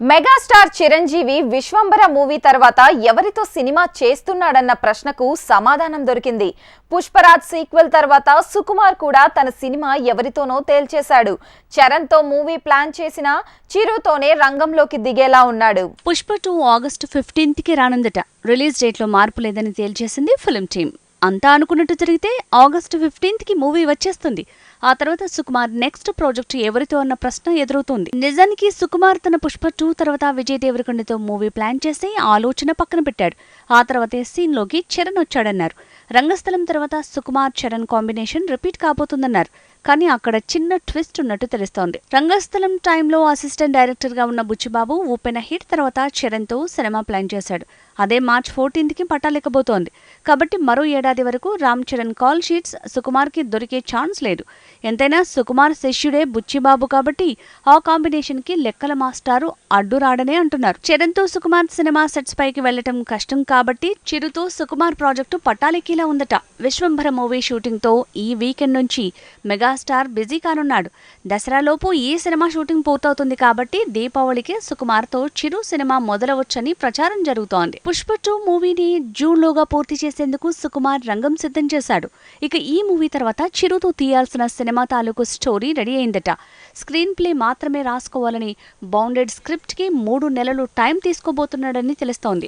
Megastar Chiranjeevi Vishwambhara movie తర్వాత ఎవరితో cinema చేస్తున్నాడన్న ప్రశ్నకు సమాధానం దొరికింది. పుష్పరాజ్ సీక్వెల్ తర్వాత సుకుమార్ కూడా తన సినిమా ఎవరితోనో తేల్చేశాడు. చరణ్తో మూవీ ప్లాన్ చేసిన చిరుతోనే రంగంలోకి దిగేలా ఉన్నాడు. పుష్ప టూ ఆగస్టు ఫిఫ్టీన్త్కి రానుందట. రిలీజ్ డేట్లో మార్పు లేదని తేల్చేసింది ఫిల్మ్ టీమ్. అంతా అనుకున్నట్టు జరిగితే ఆగస్టు ఫిఫ్టీన్త్కి మూవీ వచ్చేస్తుంది. ఆ తర్వాత సుకుమార్ నెక్స్ట్ ప్రాజెక్ట్ ఎవరితో అన్న ప్రశ్న ఎదురవుతోంది. నిజానికి సుకుమార్ తన పుష్ప టూ తర్వాత విజయ్ దేవరకొండతో మూవీ ప్లాన్ చేసి ఆలోచన పక్కన పెట్టాడు. ఆ తర్వాతే సీన్లోకి చరణ్ వచ్చాడన్నారు. రంగస్థలం తర్వాత సుకుమార్ చరణ్ కాంబినేషన్ రిపీట్ కాబోతుందన్నారు. కానీ అక్కడ చిన్న ట్విస్ట్ ఉన్నట్టు తెలుస్తోంది. రంగస్థలం టైంలో అసిస్టెంట్ డైరెక్టర్గా ఉన్న బుచ్చిబాబు ఊపెన హిట్ తర్వాత చరణ్తో సినిమా ప్లాన్ చేశాడు. అదే మార్చ్ ఫోర్టీన్త్కి పట్టలేకపోతోంది కాబట్టి మరో ఏడాది వరకు రామ్ చరణ్ కాల్ షీట్స్ సుకుమార్కి దొరికే ఛాన్స్ లేదు. ఎంతైనా సుకుమార్ శిష్యుడే బుచ్చిబాబు కాబట్టి ఆ కాంబినేషన్కి లెక్కల మాస్టారు అడ్డు రాడనే అంటున్నారు. చరణ్తో సుకుమార్ సినిమా సెట్స్ పైకి వెళ్ళటం కష్టం కాబట్టి చిరుతో సుకుమార్ ప్రాజెక్టు పట్టాలెక్కిలా ఉందట. విశ్వంభర మూవీ షూటింగ్తో ఈ వీకెండ్ నుంచి మెగాస్టార్ బిజీ కానున్నాడు. దసరాలోపు ఈ సినిమా షూటింగ్ పూర్తవుతుంది కాబట్టి దీపావళికి సుకుమార్తో చిరు సినిమా మొదలవచ్చని ప్రచారం జరుగుతోంది. పుష్ప టూ మూవీని జూన్ లోగా పూర్తి చేసేందుకు సుకుమార్ రంగం సిద్ధం చేశాడు. ఇక ఈ మూవీ తర్వాత చిరుతో తీయాల్సిన సినిమా తాలూకు స్టోరీ రెడీ అయిందట. స్క్రీన్ ప్లే మాత్రమే రాసుకోవాలని బౌండెడ్ స్క్రిప్ట్కి మూడు నెలలు టైం తీసుకోబోతున్నాడని తెలుస్తోంది.